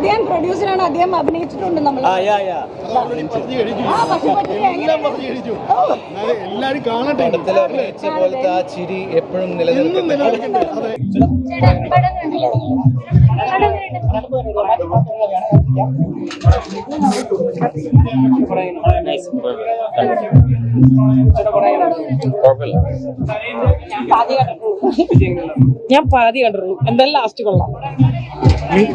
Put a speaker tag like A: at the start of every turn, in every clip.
A: അദ്ദേഹം പ്രൊഡ്യൂസറാണ് അദ്ദേഹം അഭിനയിച്ചിട്ടുണ്ട് നമ്മൾ
B: എല്ലാരും കാണട്ടെ.
C: പടത്തിലെ അഭിനയിച്ച പോലത്തെ ആ ചിരി എപ്പോഴും
D: ഞാൻ പാതി കണ്ടിട്ടുള്ളൂ. എന്തായാലും ലാസ്റ്റ് കൊള്ളാം.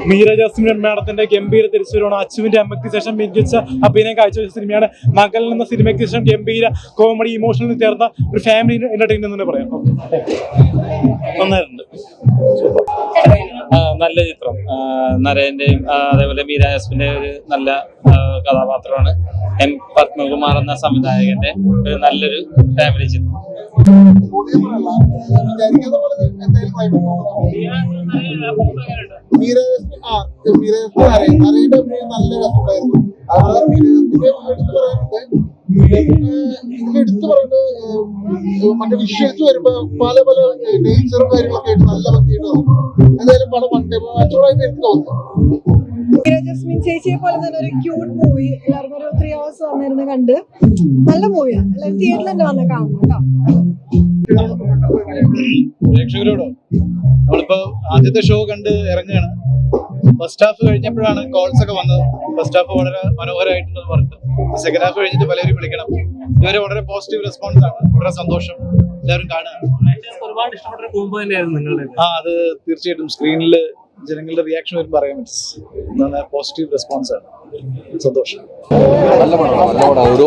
E: മീര ജാസ്മിൻ മാഡത്തിന്റെ ഗംഭീര തിരിച്ചുവരവാണ്. അച്ചുവിന്റെ അമ്മയ്ക്ക് ശേഷം മികച്ച അഭിനയം കാഴ്ചവെച്ച സിനിമയാണ്. മകൾ എന്ന സിനിമയ്ക്ക് ശേഷം ഗംഭീര കോമഡി ഇമോഷണൽ ചേർന്ന ഒരു ഫാമിലി എന്റർടൈൻമെന്റ് തന്നെ പറയാം.
F: നന്നായിട്ടുണ്ട്. നല്ല ചിത്രം. നരേന്റെയും അതേപോലെ മീര ജാസ്മിന്റെ ഒരു നല്ല കഥാപാത്രമാണ്. എം പത്മകുമാർ എന്ന സംവിധായകന്റെ ഒരു നല്ലൊരു ഫാമിലി ചിത്രം.
B: വിചാരിക്കുന്ന പോലെ എന്തായാലും മീരജസ്മിൻ ആ മീരജസ്മിൻ അറിയാം. അറിയുടെ നല്ല രസമുണ്ടായിരുന്നു. അത് മീരജസ്മിന്റെ എടുത്തു ഇതിൽ എടുത്തു പറയുന്നത് മറ്റേ വിഷ്വൽസ് വരുമ്പോ പല പല നേച്ചറും കാര്യങ്ങളൊക്കെ ആയിട്ട് നല്ല ഭംഗിയായിട്ട് തോന്നും എന്തായാലും പടം മറ്റേ മാച്ചോടായിട്ട് എനിക്ക് തോന്നുന്നു.
A: ജസ്മിൻ ചേച്ചിയെ പോലെ തന്നെ ഒരു ക്യൂട്ട് മൂവി എല്ലാവർക്കും ഒരു ത്രീ അവേഴ്സ് വന്നിരുന്ന് കണ്ട്. നല്ല മൂവിയാണ് എല്ലാവരും തിയേറ്ററിൽ തന്നെ വന്ന് കാണണം കേട്ടോ.
G: പ്രേക്ഷകരോടോ? നമ്മളിപ്പോ ആദ്യത്തെ ഷോ കണ്ട് ഇറങ്ങുകയാണ്. ഫസ്റ്റ് ഹാഫ് കഴിഞ്ഞപ്പോഴാണ് കോൾസ് ഒക്കെ വന്നത്. ഫസ്റ്റ് ഹാഫ് വളരെ മനോഹരമായിട്ടുണ്ടെന്ന് പറഞ്ഞിട്ട്. സെക്കൻഡ് ഹാഫ് കഴിഞ്ഞിട്ട് പലരും വിളിക്കണം. ഇതുവരെ വളരെ പോസിറ്റീവ് റെസ്പോൺസ് ആണ്. വളരെ സന്തോഷം. എല്ലാവരും കാണുക ആ അത് തീർച്ചയായിട്ടും സ്ക്രീനിൽ ജനങ്ങളുടെ റിയാക്ഷൻ വരുമ്പോൾ അറിയാൻ പറ്റും. പോസിറ്റീവ് റെസ്പോൺസ് ആണ്. സന്തോഷം.
H: നല്ല പടം നല്ല പടം. ഒരു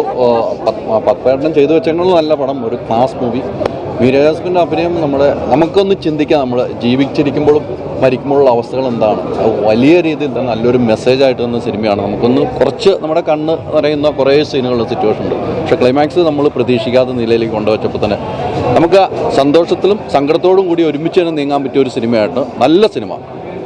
H: പത്മേട്ടൻ ചെയ്തു വെച്ചെങ്കിലും നല്ല പടം. ഒരു ക്ലാസ് മൂവി മീരജാസ്മിന്റെ അഭിനയം നമ്മുടെ നമുക്കൊന്ന് ചിന്തിക്കാം. നമ്മൾ ജീവിച്ചിരിക്കുമ്പോഴും മരിക്കുമ്പോഴുള്ള അവസ്ഥകൾ എന്താണ്? അത് വലിയ രീതിയിൽ തന്നെ നല്ലൊരു മെസ്സേജ് ആയിട്ട് തന്ന സിനിമയാണ്. നമുക്കൊന്ന് കുറച്ച് നമ്മുടെ കണ്ണ് നിറയുന്ന കുറേ സീനുകളുടെ സിറ്റുവേഷൻ ഉണ്ട്. പക്ഷെ ക്ലൈമാക്സ് നമ്മൾ പ്രതീക്ഷിക്കാത്ത നിലയിലേക്ക് കൊണ്ടുവച്ചപ്പോൾ തന്നെ നമുക്ക് സന്തോഷത്തിലും സങ്കടത്തോടും കൂടി ഒരുമിച്ച് തന്നെ നീങ്ങാൻ പറ്റിയ ഒരു സിനിമയായിട്ട് നല്ല സിനിമ.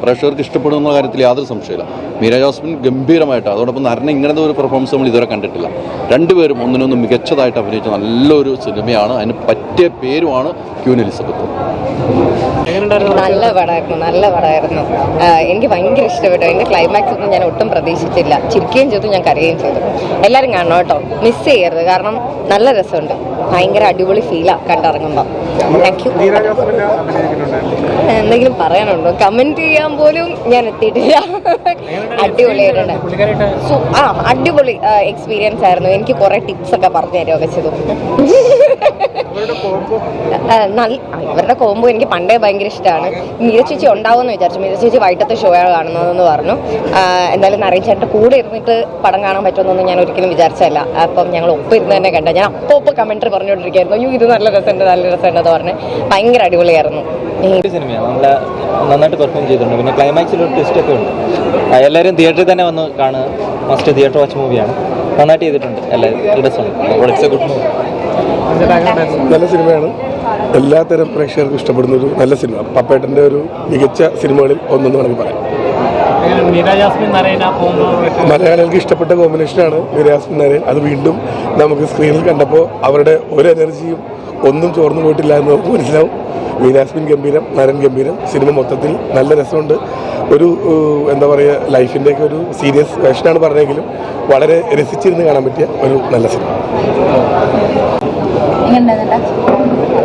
H: പ്രേക്ഷകർക്ക് ഇഷ്ടപ്പെടുന്ന കാര്യത്തിൽ യാതൊരു സംശയമില്ല മീര ജോസ്മിൻ ഗംഭീരമായിട്ട് അതോടൊപ്പം നരന ഇങ്ങനത്തെ ഒരു പെർഫോമൻസ് നമ്മൾ ഇതുവരെ കണ്ടിട്ടില്ല. രണ്ടുപേരും ഒന്നിനൊന്ന് മികച്ചതായിട്ട് അഭിനയിച്ച നല്ലൊരു സിനിമയാണ്. അതിന് പറ്റിയ പേരുമാണ് ക്യൂൻ എലിസബത്ത്
I: നല്ല പടമായിരുന്നു നല്ല പടമായിരുന്നു എനിക്ക് ഭയങ്കര ഇഷ്ടപ്പെട്ടു. അതിന്റെ ക്ലൈമാക്സ് ഒന്നും ഞാൻ ഒട്ടും പ്രതീക്ഷിച്ചില്ല. ചിരിക്കുകയും ചെയ്തു ഞാൻ കരയുകയും ചെയ്തു. എല്ലാവരും കാണണം കേട്ടോ. മിസ് ചെയ്യരുത്. കാരണം നല്ല രസമുണ്ട്. ഭയങ്കര അടിപൊളി ഫീലാണ് കണ്ടിറങ്ങുമ്പോൾ താങ്ക് യു എന്തെങ്കിലും പറയാനുണ്ടോ? കമന്റ് ചെയ്യാൻ പോലും ഞാൻ എത്തിയിട്ടില്ല. അടിപൊളിയായിട്ടുണ്ട് സു- ആ അടിപൊളി എക്സ്പീരിയൻസ് ആയിരുന്നു. എനിക്ക് കുറെ ടിപ്സ് ഒക്കെ പറഞ്ഞു തരുമൊക്കെ ചെയ്തു. ആ, നല്ല അവരുടെ ഇവരുടെ കോമ്പോ എനിക്ക് പണ്ടേ ഭയങ്കര ഇഷ്ടമാണ് മീര ചേച്ചി ഉണ്ടാവുമെന്ന് വിചാരിച്ചു. മീര ചേച്ചി വൈകിട്ടത്തെ ഷോ ആണ് കാണുന്നതെന്ന് പറഞ്ഞു. എന്തായാലും നരേൻ ചേട്ടന്റെ കൂടെ ഇരുന്നിട്ട് പടം കാണാൻ പറ്റുമെന്നൊന്നും ഞാൻ ഒരിക്കലും വിചാരിച്ചല്ല അപ്പം ഞങ്ങൾ ഒപ്പം ഇരുന്ന് തന്നെ കണ്ട. ഞാൻ അപ്പോൾ ഒപ്പം കമന്ററി പറഞ്ഞുകൊണ്ടിരിക്കുകയായിരുന്നു. അയ്യോ ഇത് നല്ല രസമുണ്ട് നല്ല രസമുണ്ടെന്ന് പറഞ്ഞ് ഭയങ്കര അടിപൊളിയായിരുന്നു.
C: നന്നായിട്ട് പെർഫോം ചെയ്തിട്ടുണ്ട്. പിന്നെ ക്ലൈമാക്സിൽ ഒരു ട്വിസ്റ്റ് ഒക്കെ ഉണ്ട്. എല്ലാവരും തിയേറ്ററിൽ തന്നെ വന്ന് കാണുക. മസ്റ്റ് തിയേറ്റർ വാച്ച് മൂവിയാണ് നന്നായിട്ട് ചെയ്തിട്ടുണ്ട്. എല്ലാവരും.
B: നല്ല സിനിമയാണ്. എല്ലാത്തരം പ്രേക്ഷകർക്കും ഇഷ്ടപ്പെടുന്ന ഒരു നല്ല സിനിമ. പപ്പേട്ടന്റെ ഒരു മികച്ച സിനിമകളിൽ ഒന്നെന്ന് വേണമെങ്കിൽ പറയാം. മലയാളികൾക്ക് ഇഷ്ടപ്പെട്ട കോമ്പിനേഷനാണ് മീരാസ്മിൻ നരേൻ അത് വീണ്ടും നമുക്ക് സ്ക്രീനിൽ കണ്ടപ്പോൾ അവരുടെ ഒരു എനർജിയും ഒന്നും ചോർന്നു പോയിട്ടില്ല എന്ന് നമുക്ക് മനസ്സിലാവും. മീരാസ്മിൻ ഗംഭീരം നരൻ ഗംഭീരം. സിനിമ മൊത്തത്തിൽ നല്ല രസമുണ്ട്. ഒരു എന്താ പറയുക ലൈഫിന്റെയൊക്കെ ഒരു സീരിയസ് വേഷനാണ് പറഞ്ഞെങ്കിലും വളരെ രസിച്ചിരുന്ന് കാണാൻ പറ്റിയ ഒരു നല്ല സിനിമ.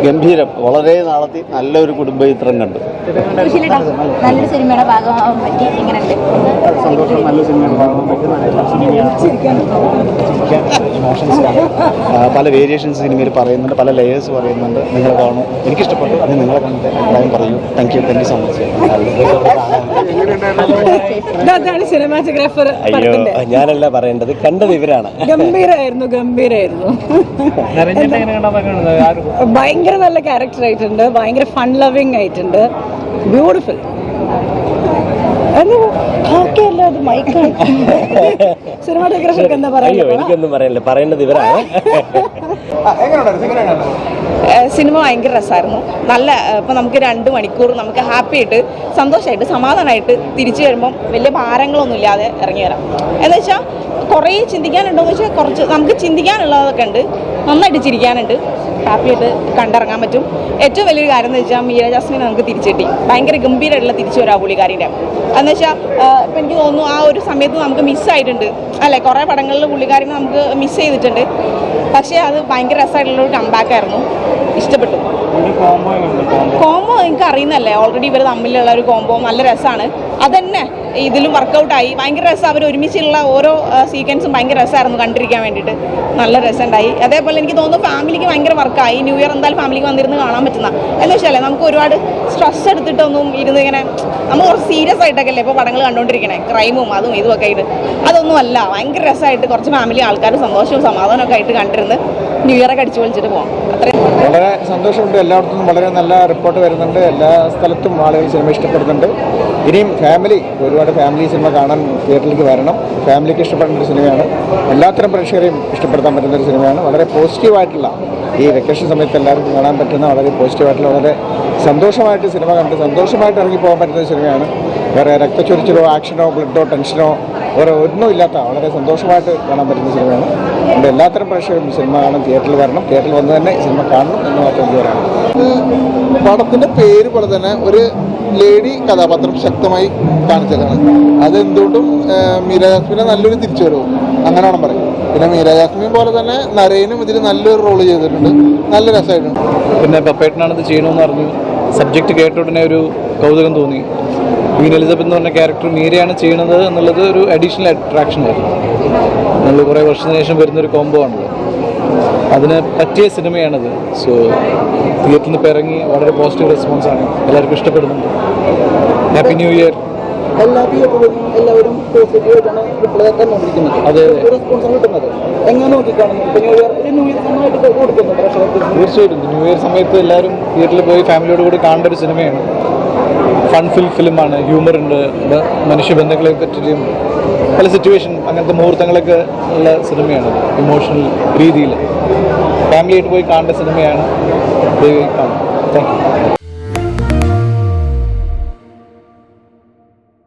H: ഗംഭീരം. വളരെ നാളത്തെ നല്ലൊരു കുടുംബ ചിത്രം കണ്ടു
A: നല്ലൊരു സിനിമയുടെ ഭാഗമാകാൻ പറ്റി. എങ്ങനെയുണ്ട്?
G: സന്തോഷം നല്ല സിനിമയാണ്.
H: പല വേരിയേഷൻസ് സിനിമയിൽ പറയുന്നുണ്ട് പല ലെയേഴ്സ് പറയുന്നുണ്ട്. നിങ്ങൾ കാണും. എനിക്കിഷ്ടപ്പെട്ടു. അത് നിങ്ങളെ കണ്ടിട്ട് അഭിപ്രായം പറയൂ. Thank you thank you so much
D: cinematographer
C: അയ്യോ ഞാനല്ല പറയേണ്ടത്. കണ്ടത് ഇവരാണ്.
D: ഗംഭീരായിരുന്നു ഗംഭീരായിരുന്നു. ഭയങ്കര നല്ല ക്യാരക്ടർ ആയിട്ടുണ്ട്. ഭയങ്കര ഫൺ ലവിങ് ആയിട്ടുണ്ട്. ബ്യൂട്ടിഫുൾ സിനിമാറ്റോഗ്രാഫർക്ക് എന്താ
C: അയ്യോ
D: പറയുക
C: എനിക്കൊന്നും പറയാനില്ല. പറയുന്നത് ഇവരാണ്.
D: സിനിമ ഭയങ്കര രസമായിരുന്നു നല്ല ഇപ്പം നമുക്ക് രണ്ട് മണിക്കൂർ നമുക്ക് ഹാപ്പി ആയിട്ട് സന്തോഷമായിട്ട് സമാധാനമായിട്ട് തിരിച്ചു വരുമ്പം വലിയ ഭാരങ്ങളൊന്നും ഇല്ലാതെ ഇറങ്ങി വരാം. എന്ന് വെച്ചാൽ കുറേ ചിന്തിക്കാനുണ്ടോ എന്ന് വെച്ചാൽ കുറച്ച് നമുക്ക് ചിന്തിക്കാനുള്ളതൊക്കെ ഉണ്ട്. നന്നായിട്ട് ചിരിക്കാനുണ്ട്. ഹാപ്പി ആയിട്ട് കണ്ടിറങ്ങാൻ പറ്റും. ഏറ്റവും വലിയൊരു കാര്യം എന്ന് വെച്ചാൽ മീര ജാസ്മിനെ നമുക്ക് തിരിച്ചു കിട്ടി. ഭയങ്കര ഗംഭീരമായിട്ടുള്ള തിരിച്ചു വരാം പുള്ളിക്കാരിന്റെ എന്ന് വെച്ചാൽ ഇപ്പം എനിക്ക് തോന്നുന്നു ആ ഒരു സമയത്ത് നമുക്ക് മിസ്സായിട്ടുണ്ട് അല്ലേ? കുറേ പടങ്ങളിൽ പുള്ളിക്കാരിനെ നമുക്ക് മിസ് ചെയ്തിട്ടുണ്ട്. പക്ഷേ അത് ഭയങ്കര രസമായിട്ടുള്ളൊരു കമ്പാക്കായിരുന്നു ഇഷ്ടപ്പെട്ടു. കോംബോ എനിക്ക് അറിയുന്നല്ലേ ഓൾറെഡി ഇവർ തമ്മിലുള്ള ഒരു കോംബോ നല്ല രസമാണ്. അതന്നെ ഇതിലും വർക്കൗട്ടായി ഭയങ്കര രസം. അവർ ഒരുമിച്ചുള്ള ഓരോ സീക്വൻസും ഭയങ്കര രസമായിരുന്നു കണ്ടിരിക്കാൻ വേണ്ടിയിട്ട്. നല്ല രസമുണ്ടായി. അതേപോലെ എനിക്ക് തോന്നുന്നു ഫാമിലിക്ക് ഭയങ്കര വർക്കായി ന്യൂ ഇയർ എന്തായാലും ഫാമിലിക്ക് വന്നിരുന്ന് കാണാൻ പറ്റുന്ന. എന്ന് വെച്ചാലേ നമുക്ക് ഒരുപാട് സ്ട്രെസ് എടുത്തിട്ടൊന്നും ഇരുന്ന് ഇങ്ങനെ നമ്മൾ കുറച്ച് സീരിയസ് ആയിട്ടൊക്കെ അല്ലേ ഇപ്പോൾ പടങ്ങൾ കണ്ടുകൊണ്ടിരിക്കണേ ക്രൈമും അതും ഇതും ഒക്കെ ആയിട്ട്. അതൊന്നും അല്ല ഭയങ്കര രസമായിട്ട് കുറച്ച് ഫാമിലി ആൾക്കാർ സന്തോഷവും സമാധാനമൊക്കെ ആയിട്ട് കണ്ടിരുന്ന് ന്യൂ ഇയർ ഒക്കെ അടിച്ചു പൊളിച്ചിട്ട് പോകാം
J: വളരെ സന്തോഷമുണ്ട്. എല്ലായിടത്തും വളരെ നല്ല റിപ്പോർട്ട് വരുന്നുണ്ട്. എല്ലാ സ്ഥലത്തും ആളുകൾ സിനിമ ഇഷ്ടപ്പെടുന്നുണ്ട്. ഇനിയും ഫാമിലി ഒരുപാട് ഫാമിലി സിനിമ കാണാൻ തിയേറ്ററിലേക്ക് വരണം. ഫാമിലിക്ക് ഇഷ്ടപ്പെടുന്ന ഒരു സിനിമയാണ്. എല്ലാത്തരം പ്രേക്ഷകരെയും ഇഷ്ടപ്പെടുത്താൻ പറ്റുന്ന ഒരു സിനിമയാണ്. വളരെ പോസിറ്റീവായിട്ടുള്ള ഈ വെക്കേഷൻ സമയത്ത് എല്ലാവർക്കും കാണാൻ പറ്റുന്ന വളരെ പോസിറ്റീവായിട്ടുള്ള വളരെ സന്തോഷമായിട്ട് സിനിമ കണ്ട് സന്തോഷമായിട്ട് ഇറങ്ങി പോകാൻ പറ്റുന്ന സിനിമയാണ് വേറെ രക്തച്ചൊരിച്ചിലോ ആക്ഷനോ ബ്ലഡോ ടെൻഷനോ വേറെ ഒന്നും ഇല്ലാത്ത വളരെ സന്തോഷമായിട്ട് കാണാൻ പറ്റുന്ന സിനിമയാണ് അതുകൊണ്ട് എല്ലാത്തരം പ്രേക്ഷകരും സിനിമ കാണാൻ തിയേറ്ററിൽ വരണം. തിയേറ്ററിൽ വന്ന് തന്നെ സിനിമ കാണണം എന്ന് മാത്രം എനിക്ക് പറയാനുള്ളൂ.
K: പടത്തിന്റെ പേര് പോലെ തന്നെ ഒരു ലേഡി കഥാപാത്രം ശക്തമായി കാണിച്ചതാണ്. അതെന്തുകൊണ്ടും മീരാജാസ്മിനെ മീര ജാസ്മിനെ നല്ലൊരു തിരിച്ചു വരുമോ അങ്ങനെയാണ് പറയും പിന്നെ മീര പോലെ തന്നെ നരേനും ഇതിൽ നല്ലൊരു റോൾ ചെയ്തിട്ടുണ്ട്. നല്ല രസമായിട്ടുണ്ട്.
L: പിന്നെ പപ്പേട്ടനാണ് ഇത് ചെയ്യണമെന്ന് പറഞ്ഞു സബ്ജക്റ്റ് കേട്ട ഉടനെ ഒരു കൗതുകം തോന്നി. ക്വീൻ എലിസബത്ത് എന്ന് പറഞ്ഞ ക്യാരക്ടർ മീരയാണ് ചെയ്യണത് എന്നുള്ളത് ഒരു അഡീഷണൽ അട്രാക്ഷൻ ആയിരുന്നു. നമ്മൾ കുറേ വർഷത്തിന് ശേഷം വരുന്നൊരു കോംബോ ആണല്ലോ അതിന് പറ്റിയ സിനിമയാണത്. സോ തിയേറ്ററിൽ നിന്ന് ഇറങ്ങി വളരെ പോസിറ്റീവ് റെസ്പോൺസ് ആണ്. എല്ലാവർക്കും ഇഷ്ടപ്പെടുന്നുണ്ട്. ഹാപ്പി ന്യൂ ഇയർ
K: എല്ലാ എല്ലാവരും പോസിറ്റീവായിട്ടാണ് റിപ്ലൈ തന്നുകൊണ്ടിരിക്കുന്നത്
L: അതെ അതെ.
K: റെസ്പോൺസ് കിട്ടുന്നത്. എങ്ങനെ നോക്കിക്കാണുന്നു ഇപ്പൊ ന്യൂ ഇയർ ന്യൂ ഇയർ സമയത്ത് കൊടുക്കുന്നു പ്രേക്ഷകർക്ക്.
L: തീർച്ചയായിട്ടും. ന്യൂ ഇയർ സമയത്ത് എല്ലാവരും തിയേറ്ററിൽ പോയി ഫാമിലിയോട് കൂടി കാണേണ്ട ഒരു സിനിമയാണ്. ഫൺ ഫിൽ ഫിലിമാണ് ഹ്യൂമർ ഉണ്ട്. മനുഷ്യബന്ധങ്ങളെ പറ്റിയും പല സിറ്റുവേഷൻ അങ്ങനത്തെ മുഹൂർത്തങ്ങളൊക്കെ ഉള്ള സിനിമയാണ്. ഇമോഷണൽ രീതിയിൽ. ഫാമിലിയായിട്ട് പോയി കാണേണ്ട സിനിമയാണ്. Thank you